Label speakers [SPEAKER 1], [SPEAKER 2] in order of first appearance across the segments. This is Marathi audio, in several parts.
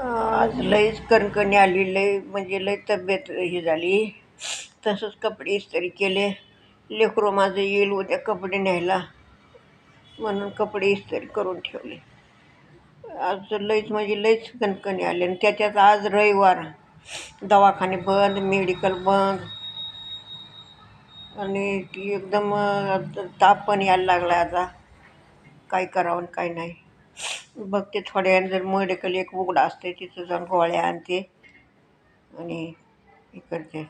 [SPEAKER 1] आज लईच कणकणी आली लई म्हणजे लई तब्येत ही झाली. तसंच कपडे इस्त्री केले. लेकरू माझं येईल उद्या कपडे न्यायला. म्हणून कपडे इस्त्री करून ठेवले. आज लईच म्हणजे लईच कणकणी आली आणि त्याच्यात आज रविवार. दवाखाने बंद मेडिकल बंद. आणि ती एकदम ताप पण यायला लागला आता. काय करावं आणि काय नाही. बघते थोड्या वेळाने जर मेडिकल एक उघडं असते तिथं जाऊन गोळ्या आणते आणि हे करते.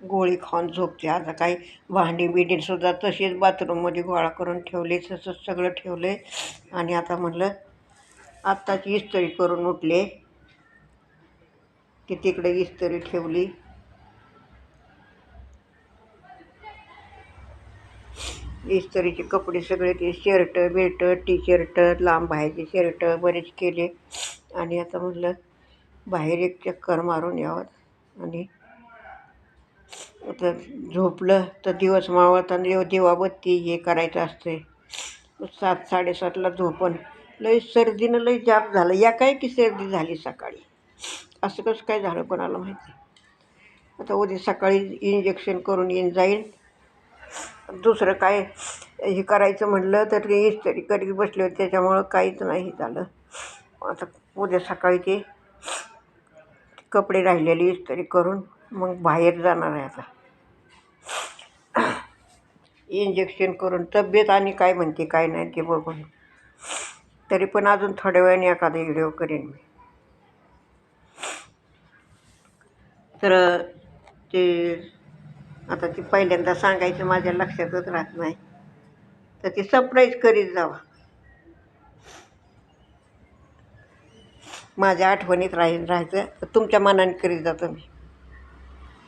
[SPEAKER 1] गोळी खाऊन झोपते. आता काही भांडी बिंडीसुद्धा तशीच बाथरूममध्ये गोळा करून ठेवले तसंच सगळं ठेवले. आणि आता म्हणलं आत्ताची इस्त्री करून उठले. की तिकडे इस्त्री ठेवली. इस्तरीचे कपडे सगळे ते शर्ट बेट टी शर्ट लांब बाहेरचे शर्ट बरेच केले. आणि आता म्हटलं बाहेर एक चक्कर मारून यावं. आणि आता झोपलं तर दिवस मावत आणि दिवाबत्ती हे करायचं असते सात साडेसातला झोपण. लई सर्दीनं लई जाप झालं. या काय की सर्दी झाली सकाळी? असं कसं काय झालं कोणाला माहिती? आता उद्या सकाळी इंजेक्शन करून येईन जाईन. दुसरं काय? हे करायचं म्हटलं तर ते इस्त्री करी बसले होते त्याच्यामुळं काहीच नाही झालं. आता उद्या सकाळी ते कपडे राहिलेले इस्त्री करून मग बाहेर जाणार आहे आता. इंजेक्शन करून तब्येत आणि काय म्हणते काय नाही ते बघून. तरी पण अजून थोड्या वेळाने एखादा व्हिडिओ करेन मी. तर ते आता ती पहिल्यांदा सांगायचं माझ्या लक्षातच राहत नाही. तर ती सरप्राईज करीत जावा. माझ्या आठवणीत राहील राहायचं तर तुमच्या मनाने करीत जातो मी